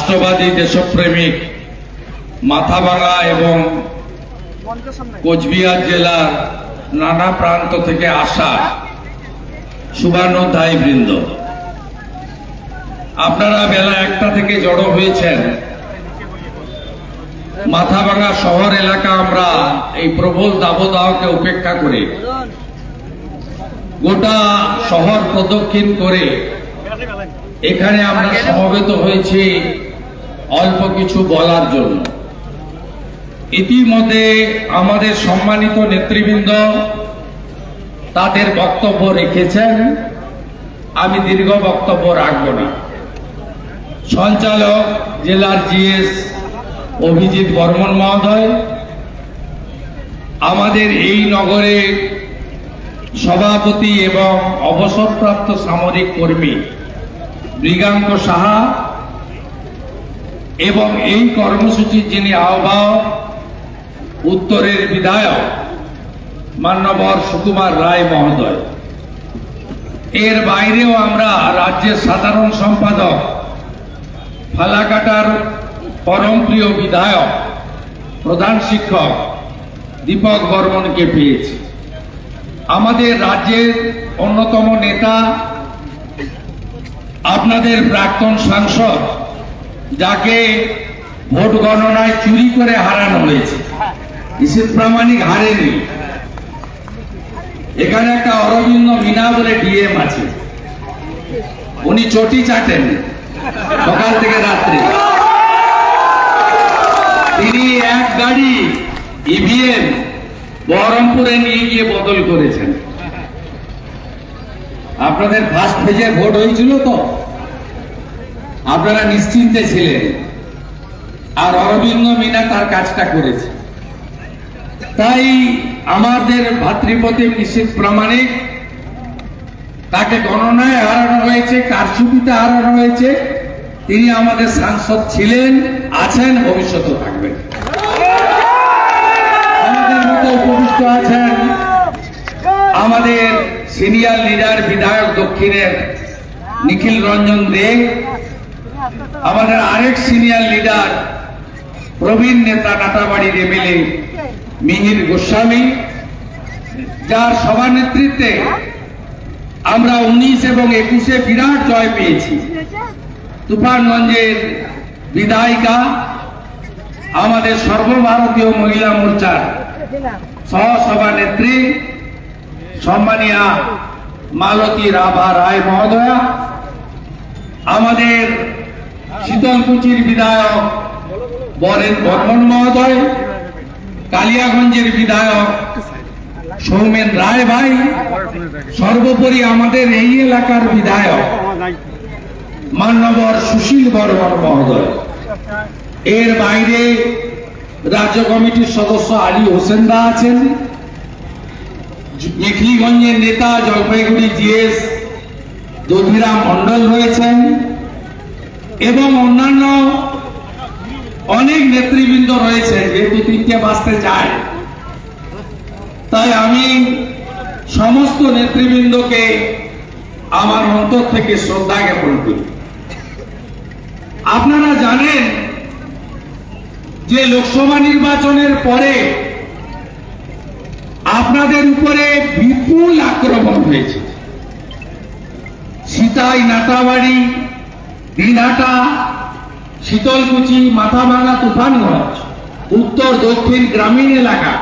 রাষ্ট্রবাদী দেশপ্রেমিক মাথাভাঙা এবং কোচবিহার জেলার নানা প্রান্ত থেকে আসা শুভানুধ্যায়ী বৃন্দ। আপনারা বেলা একটা থেকে জড়ো হয়েছেন। মাথাভাঙা শহর এলাকা আমরা এই প্রবল দাবদাহকে উপেক্ষা করে। গোটা শহর প্রদক্ষিণ করে এখানে আমরা সমবেত হয়েছি। অল্প কিছু বলার জন্য। ইতিমধ্যে আমাদের সম্মানিত নেতৃবৃন্দ তাদের বক্তব্য রেখেছেন। আমি দীর্ঘ বক্তব্য রাখব না। সঞ্চালক জেলার জিএস অভিজিৎ বর্মন মহোদয়, আমাদের এই নগরে সভাপতি এবং অবসরপ্রাপ্ত সামরিক কর্মী মৃগাঙ্ক সাহা এবং এই কর্মসূচির যিনি আহ্বায়ক, উত্তরের বিধায়ক মান্যবর সুকুমার রায় মহোদয়। এর বাইরেও আমরা রাজ্যের সাধারণ সম্পাদক, ফালাকাটার পরম প্রিয় বিধায়ক, প্রধান শিক্ষক দীপক বর্মনকে পেয়েছি। আমাদের রাজ্যের অন্যতম নেতা, আপনাদের প্রাক্তন সাংসদ যাকে ভোট গণনায় চুরি করে হারানো হয়েছে। ইসিত প্রামাণিক হারেনি। এখানে একটা অরবিন্দ মিনা বলে ডিএম আছে। উনি চটি চাটেন সকাল থেকে রাত্রে। তিনি এক গাড়ি ইভিএম বহরমপুরে নিয়ে গিয়ে বদল করেছেন। আপনাদের ফার্স্ট ফেজে ভোট হয়েছিল তো? আপনারা নিশ্চিন্তে ছিলেন। আর অরবিন্দ মিনা তার কাজটা করেছে। তাই আমাদের ভাতৃপতি নিশ্চিত প্রামাণিক তাকে গণনায় হারানো হয়েছে, কারচুপিতে হারানো হয়েছে। তিনি আমাদের সাংসদ ছিলেন, আছেন ভবিষ্যতে থাকবেন। আমাদের মধ্যে উপবিষ্ট আছেন আমাদের সিনিয়র লিডার, বিধায়ক দক্ষিণের নিখিল রঞ্জন দে। আমাদের আরেক সিনিয়র লিডার প্রবীণ নেতা নাটাবাড়ির এমএলএ মিহির গোস্বামী, যার সভানেতৃত্বে আমরা উনিশ এবং একুশে বিরাট জয় পেয়েছি। তুফানগঞ্জের বিধায়িকা, আমাদের সর্বভারতীয় মহিলা মোর্চার সহসভানেত্রী সম্মানিয়া মালতী রাভা রায় মহোদয়া, আমাদের শীতলকুচির বিধায়ক বরেন বর্মন মহোদয়, কালিয়াগঞ্জের বিধায়ক সৌমেন রায় ভাই, সর্বোপরি আমাদের এই এলাকার বিধায়ক মান্যবর সুশীল বর্মন মহোদয়। এর বাইরে রাজ্য কমিটির সদস্য আলী হোসেন দা আছেন। মেখলিগঞ্জের নেতা জলপাইগুড়ি জিএস দধিরাম মন্ডল রয়েছেন। এবং অন্যান্য অনেক নেতৃবৃন্দ রয়েছে যেহেতু তিনটে বাঁচতে যায় তাই আমি সমস্ত নেতৃবৃন্দকে আমার অন্তর থেকে শ্রদ্ধা জ্ঞাপন করি। আপনারা জানেন যে লোকসভা নির্বাচনের পরে আপনাদের উপরে বিপুল আক্রমণ হয়েছে। সীতাই নাটাবাড়ি দিনহাটা শীতলকুচি মাথাভাঙা তুফানগঞ্জ উত্তর দক্ষিণ গ্রামীণ এলাকা,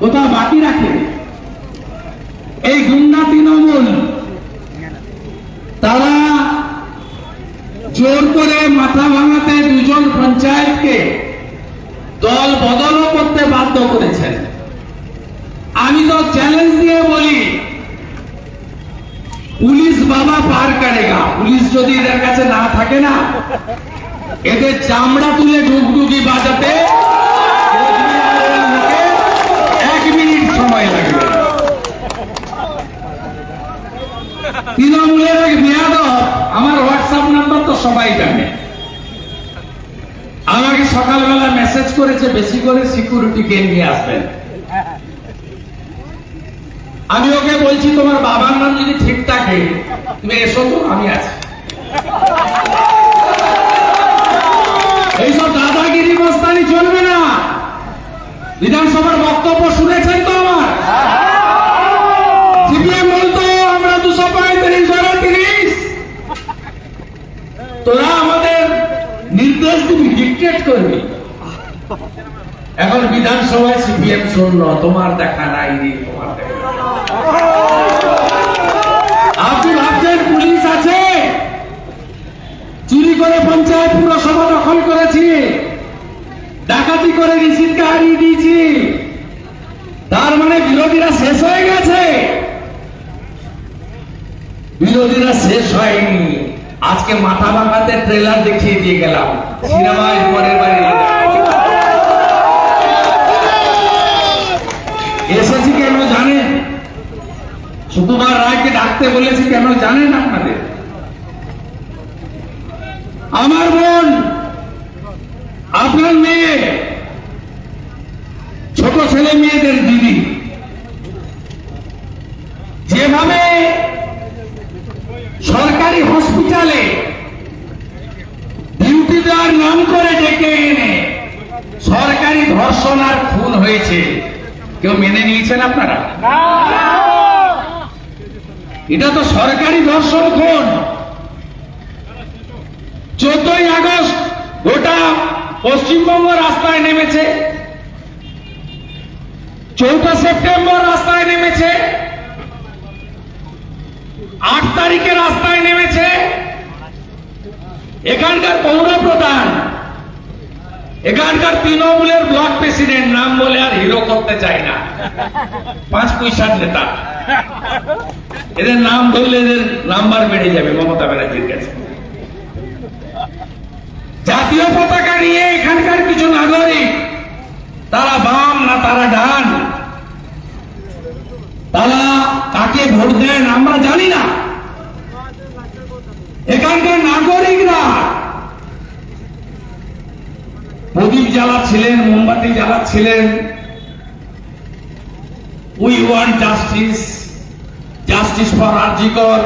কোথাও বাকি রাখেন এই গুন্ডা তৃণমূল, তারা জোর করে মাথা ভাঙাতে দুজন পঞ্চায়েতকে দল বদলও করতে বাধ্য করেছেন। আমি তো চ্যালেঞ্জ দিয়ে বলি পুলিশ বাবা পার কাটেগা। পুলিশ যদি এদের কাছে না থাকে না, এদের চামড়া তুলে ডুগডুগি বাজাতে এক মিনিট সময় লাগবে। তৃণমূলের এক মেয়াদব আমার হোয়াটসঅ্যাপ নাম্বার তো সবাই জানে। আমাকে সকালবেলা মেসেজ করেছে, বেশি করে সিকিউরিটি কে নিয়ে আসবেন। আমি বলছি, তোমার বাবার নাম যদি ঠিক থাকে, তুমি এসো তো, আমি আছি। এইসব দাদাগিরি মস্তানি চলবে না। বিধানসভার বক্তব্য শুনেছেন তো আমার? তোরা আমাদের নির্দেশ দিবি ডিকটেট করবি। এখন বিধানসভায় সিপিএম শূন্য তোমার দেখা নাই রে, তোমার দেখা নাই। আপনি পুলিশ আছে। চুরি করে পঞ্চায়েত পুরসভা দখল করেছি। ডাকাতি করে রিসিদকে হারিয়ে দিয়েছি। তার মানে বিরোধীরা শেষ হয়ে গেছে। বিরোধীরা শেষ হয়নি। আজকে মাথা ভাঙাতে ট্রেলার দেখিয়ে দিয়ে গেলাম। সিনেমায় পরের বাড়ি। জানেন সুকুমার রায়কে ডাকতে বলেছি কেন জানেন আপনাদের? আমার বোন, আপনার মেয়ে, ছোট ছেলে মেয়েদের দিদি। যেভাবে সরকারি হসপিটালে ডিউটি দেওয়ার নাম করে ডেকে এনে সরকারি ধর্ষণ আর খুন হয়েছে, কেউ মেনে নিয়েছেন আপনারা? এটা তো সরকারি ধর্ষণ খুন। চোদ্দই আগস্ট গোটা পশ্চিমবঙ্গ রাস্তায় নেমেছে। চৌঠা সেপ্টেম্বর রাস্তায় নেমেছে। আট তারিখে রাস্তায় নেমেছে। এখানকার পৌর প্রধান এখানকার তৃণমূলের ব্লক প্রেসিডেন্ট নাম বলে আর হিরো করতে চাই না। পাঁচ পয়সার নেতা। এদের নাম ধরলে এদের নাম্বার বেড়ে যাবে মমতা ব্যানার্জির কাছে। জাতীয় পতাকা নিয়ে এখানকার কিছু নাগরিক, তারা বাম না তারা ডান? তারা কাকে ভোট দেন আমরা জানি না। এখানকার নাগরিকরা প্রদীপ জ্বালাচ্ছিলেন মোমবাতি জ্বালাচ্ছিলেন we want justice justice for RG Kar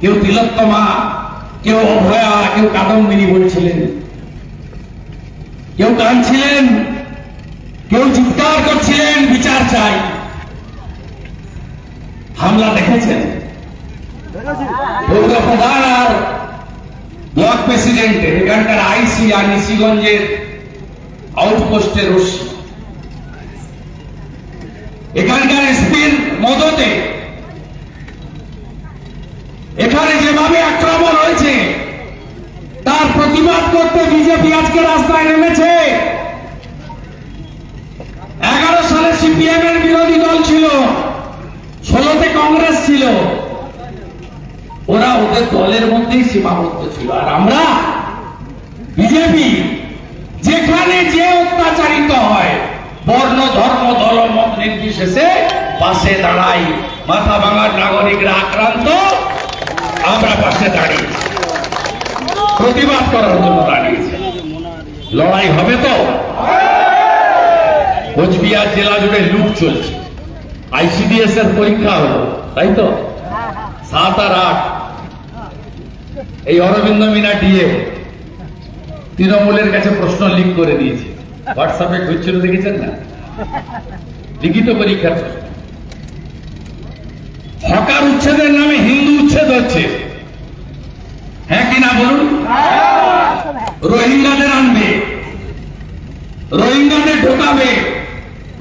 কেউ তিলোত্তমা, কেউ অভয়া, কেউ কাদম্বিনী বলছিলেন। কেউ কাঁদছিলেন, কেউ চিৎকার করছিলেন, বিচার চাই। হামলা দেখেছেন? পৌর প্রধান আর ব্লক প্রেসিডেন্টের এখানকার আইসি আর নিশিগঞ্জের আউটপোস্টের রশ্মি এখানকার এসপির মদতে এখানে যেভাবে আক্রমণ হয়েছে, তার প্রতিবাদ করতে বিজেপি আজকে রাস্তায় নেমেছে। এগারো সালে সিপিএম এর বিরোধী দল ছিল, ষোলোতে কংগ্রেস ছিল। ওরা ওদের দলের মধ্যেই সীমাবদ্ধ ছিল। আর আমরা বিজেপি, যেখানে যে অত্যাচারিত হয়, বর্ণ, ধর্ম, দল, মত নির্বিশেষে পাশে দাঁড়াই। মাথা ভাঙার নাগরিকরা আক্রান্ত, আমরা পাশে দাঁড়িয়ে। প্রতিবাদ করার জন্য দাঁড়িয়েছি লড়াই হবে তো? কোচবিহার জেলা জুড়ে লুট চলছে। আইসিডিএস এর পরীক্ষা হলো, তাই তো? সাত আর আট। এই অরবিন্দ মিনা ডিএ তৃণমূলের কাছে প্রশ্ন লিক করে দিয়েছে। হোয়াটসঅ্যাপে ঘুরছিল, দেখেছেন না? লিখিত পরীক্ষার প্রশ্ন। হকার উচ্ছেদের নামে হিন্দু উচ্ছেদ হচ্ছে। হ্যাঁ কিনা বলুন? রোহিঙ্গাদের আনবে। রোহিঙ্গাদের ঢোকাবে।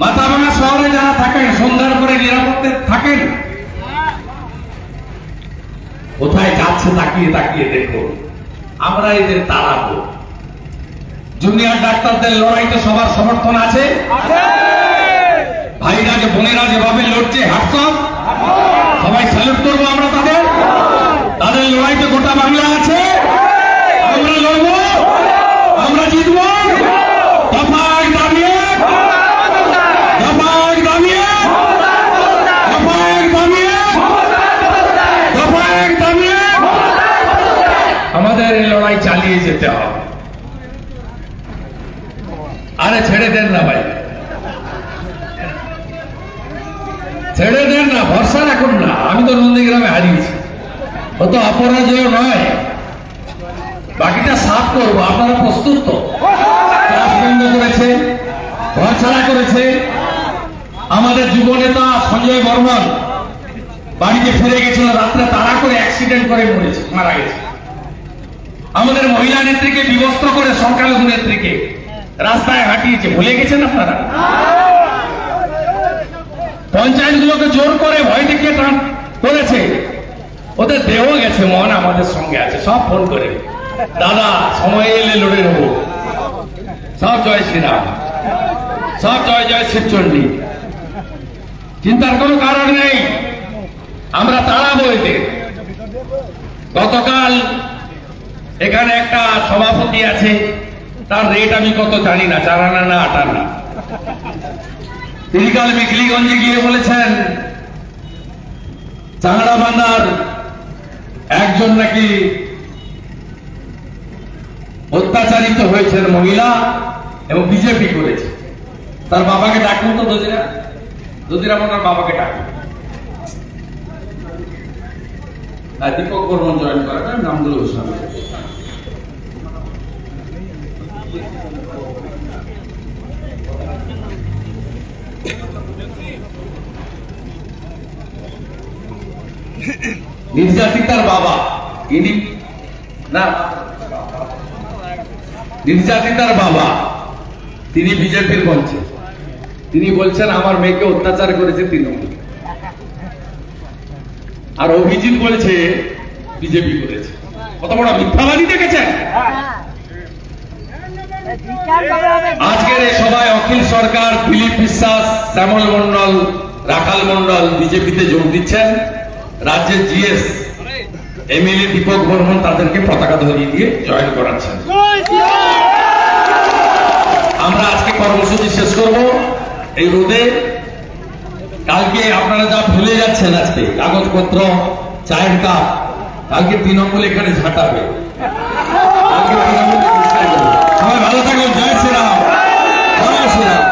মাথাভাঙা শহরে যারা থাকেন, সন্ধ্যার পরে নিরাপত্তে থাকেন। কোথায় যাচ্ছে তাকিয়ে তাকিয়ে দেখো আমরা এদের তাড়াবো। জুনিয়র ডাক্তারদের লড়াইতে সবার সমর্থন আছে? ভাইরা যে বোনেরা যেভাবে লড়ছে হাটসব? সবাই স্যালুট করব আমরা তাদের? তাদের লড়াইতে গোটা বাংলা আছে? আমরা লড়বো? আমরা জিতবো? দফা এক দাবি এক দফা এক দাবি এক দফা এক দাবি এক দফা এক দাবি এক আমাদের এই লড়াই চালিয়ে যেতে হবে। আরে ছেড়ে দেন না ভাই। ছেড়ে দেন না, ভরসা রাখুন না। আমি তো নন্দীগ্রামে হারিয়েছি। ও তো অপরাজয় নয়। বাকিটা সাফ করব, আপনারা প্রস্তুত তো? করেছে ঘর করেছে। আমাদের যুব নেতা সঞ্জয় বর্মন বাড়িতে ফিরে গেছিল, রাত্রে তারা করে অ্যাক্সিডেন্ট করে মরেছে, মারা গেছে। আমাদের মহিলা নেত্রীকে বিবস্ত করে সংখ্যালঘু নেত্রীকে রাস্তায় হাঁটিয়েছে। ভুলে গেছেন আপনারা? পঞ্চায়েত পঞ্চায়েতগুলোকে জোর করে ভয় দেখিয়ে করেছে। ওদের দেহ গেছে, মন আমাদের সঙ্গে আছে। সব ফোন করে। দাদা, সময় এলে লড়ে নেব। সব জয় শ্রীরাম। সব জয় জয় শিবচণ্ডী চিন্তার কোনো কারণ নেই। আমরা তাড়াবো এতে। গতকাল এখানে একটা সভাপতি আছে, তার রেট আমি কত জানি না চার আনা না আট আনা তিনি কাল মিকলিগঞ্জে গিয়ে বলেছেন চাংড়া বান্দার একজন নাকি অত্যাচারিত হয়েছেন মহিলা এবং বিজেপি করেছে। তার বাবাকে ডাকুন তো দদিরা দদিরা ওনার বাবাকে ডাকুন আর দীপক বর্মন জয়েন বাবা, ইনি না। নির্যাতিতার বাবা, তিনি বিজেপির বলছেন তিনি বলছেন, আমার মেয়েকে অত্যাচার করেছে তৃণমূল। আর অভিজিৎ বলছে, বিজেপি করেছে। কত বড় মিথ্যাবাদী দেখেছেন? আজকের এই সভায় অখিল সরকার, দিলীপ বিশ্বাস, শ্যামল মন্ডল রাখাল মন্ডল বিজেপিতে যোগ দিচ্ছেন। রাজ্যের জিএস, এমএলএ দীপক বর্মন তাদেরকে পতাকা ধরিয়ে দিয়ে জয়েন করাচ্ছেন। আমরা আজকে কর্মসূচি শেষ করব। এই রোদে কালকে আপনারা যা ভুলে যাচ্ছেন আজকে, কাগজপত্র, চায়ের কাপ, কালকে তৃণমূল এখানে ঝাঁটাবে। ভালো থাকুন, জয় শ্রীরাম। জয় শ্রীরাম।